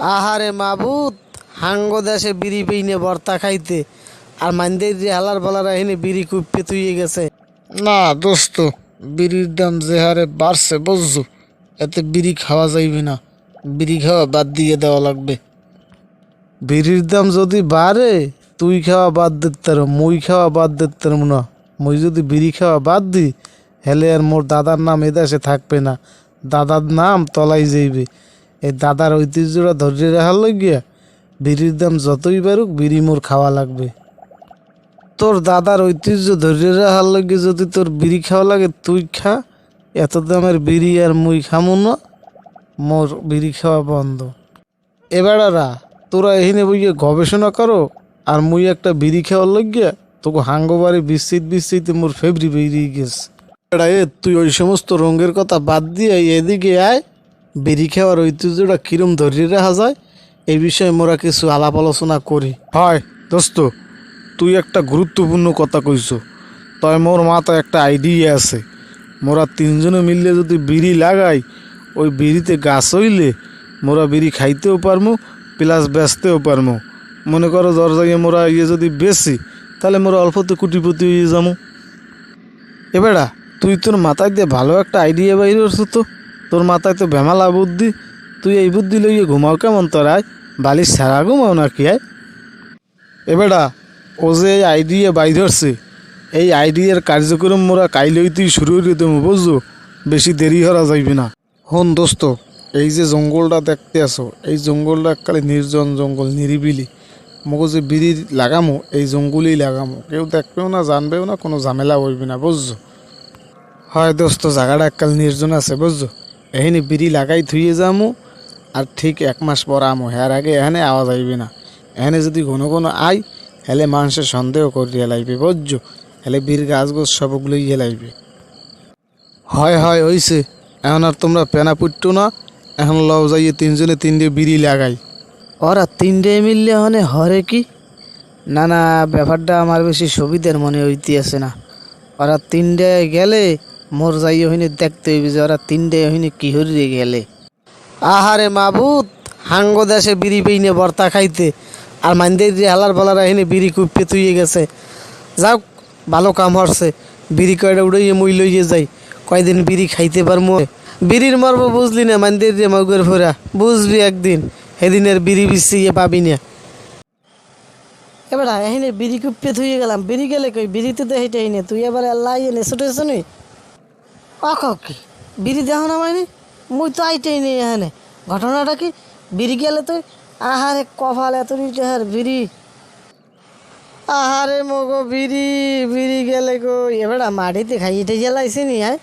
আহারে মাবুত হাঙ্গ দেশে বিড়ি পেইনে বর্তা খাইতে। আর মানদের যে হালার বলারা এনে বিড়ি কুপে তুইয়ে গেছে। না দোস্ত বিড়ির দাম যে হারে বাড়ছে বুঝছ? এতে বিড়ি খাওয়া যাইবে না। বিড়ি খাওয়া বাদ দিয়ে দেওয়া লাগবে। বিড়ির দাম যদি বাড়ে তুই খাওয়া বাদ দিতে মুই খাওয়া বাদ দিতে না মুই যদি বিড়ি খাওয়া বাদ দিই হেলে আর মোর দাদার নাম এদেশে থাকবে না। দাদার নাম তলাই যাইবে। এই দাদার ঐতিহ্যটা ধরে রাখার লাগিয়া বিড়ির দাম যতই বাড়ুক, বিড়ি মোর খাওয়া লাগবে। তোর দাদার ঐতিহ্য ধরে রাখার লাগে যদি তোর বিড়ি খাওয়া লাগে, তুই খা। এত দামের বিড়ি আর মুই খামু না। মোর বিড়ি খাওয়া বন্ধ। এবারারা তোরা এখানে বইয়ে গবেষণা করো, আর মুই একটা বিড়ি খাওয়ার লাগিয়া তোকে হাঙ্গবারে বিস্তৃত বিস্তৃত মোর ফেব্রি বেরিয়ে গেছে। এ, তুই ওই সমস্ত রঙের কথা বাদ দিয়ে এদিকে আয়। বিড়ি খাওয়ার ঐতিহ্যটা কিরম ধরিয়ে রাখা যায়? এই বিষয়ে মোরা কিছু আলাপ আলোচনা করি। হয়, দোস্ত, তুই একটা গুরুত্বপূর্ণ কথা কইছ। তাই মোর মাথায় একটা আইডিয়া আছে। মোরা তিনজনে মিললে যদি বিড়ি লাগাই, ওই বিড়িতে গাছ হইলে মোরা বিড়ি খাইতেও পারমু, প্লাস বেচতেও পারমু। মনে করো দরজায় মোরা ইয়ে যদি বেশি তাহলে মোরা অল্পতে কুটিপতি হয়ে যাব এবারা তুই তোর মাথায় দিয়ে ভালো একটা আইডিয়া বাইরে তো। তোর মাথায় তো ভেমালা বুদ্ধি। তুই এই বুদ্ধি লইয়ে ঘুমাও কেমন তোর আয়? বালিশ ছাড়া ঘুমাও নাকি আয়? এবারা ও যে এই আইডিয়া বাই ধরছে, এই আইডিয়ার কার্যক্রম মোরা কাইলইতেই শুরু করে দেবো, বুঝছ? বেশি দেরি হরা যাইবে না। হন দোস্ত, এই যে জঙ্গলটা দেখতে আসো, এই জঙ্গলটা এককালে নির্জন জঙ্গল, নিরিবিলি। মগো যে বিড়ি লাগামো, এই জঙ্গলেই লাগামো। কেউ দেখবেও না, জানবেও না, কোনো ঝামেলা হইবে না, বুঝছ? হয় দোস্ত, জায়গাটা এককাল নির্জন আছে, বুঝছ? এখানে বিড়ি লাগাই থুয়ে যামু, আর ঠিক এক মাস পর আমো। হ্যার আগে এখানে আওয়াজ আইবে না। এখানে যদি কোনো কোনো আই হেলে মানুষের সন্দেহ করিয়া লাইবে, বুঝছ? হেলে বীর গাছ গোছ সবগুলোই হেলাইবে হয় হয়, হইছে। এখন আর তোমরা পেনা পুট্টু না? এখন লও যাইয়ে তিনজনে তিনটে বিড়ি লাগাই। ওরা তিনটে মিললে হনে হরে কি? না না, ব্যাপারটা আমার বেশি সুবিধার মনে হইতে আছে না। ওরা তিনটে গেলে মোর যাই হইনি দেখতে হইবে যে ওরা তিনটে হইনি কি হরিয়ে গেলে। আহারে মাবুত, হাঙ্গ দেশে বিড়ি পেইনে বর্তা খাইতে, আর মানদের যে হালার বলারা এনে বিড়ি কুপে তুইয়ে গেছে। যাও ভালো কাম হরছে। বিড়ি কয়টা উড়াইয়ে মই লইয়ে যাই। কয়দিন বিড়ি খাইতে পারমু? বিড়ির মর্ম বুঝলি না মানদের যে মগের ফোরা বুঝবি একদিন, সেদিনের বিড়ি বিছিয়ে পাবি না। এবার এখানে বিড়ি কুপে থুয়ে গেলাম। বিড়ি গেলে কই? বিড়িতে তো হেঁটে তুই এবার আল্লাহ এনে ছুটেছ নি? অক কি? বিড়ি দেহ না মানে মুই তো আইটেই নেই এখানে। ঘটনাটা কি? বিড়ি গেলে তুই আহারে কপাল এত হার বিড়ি। আহারে মগো বিড়ি বিড়ি গেলে গো। এবার মাটিতে খাই এটাই লাইছি নি হ্যাঁ?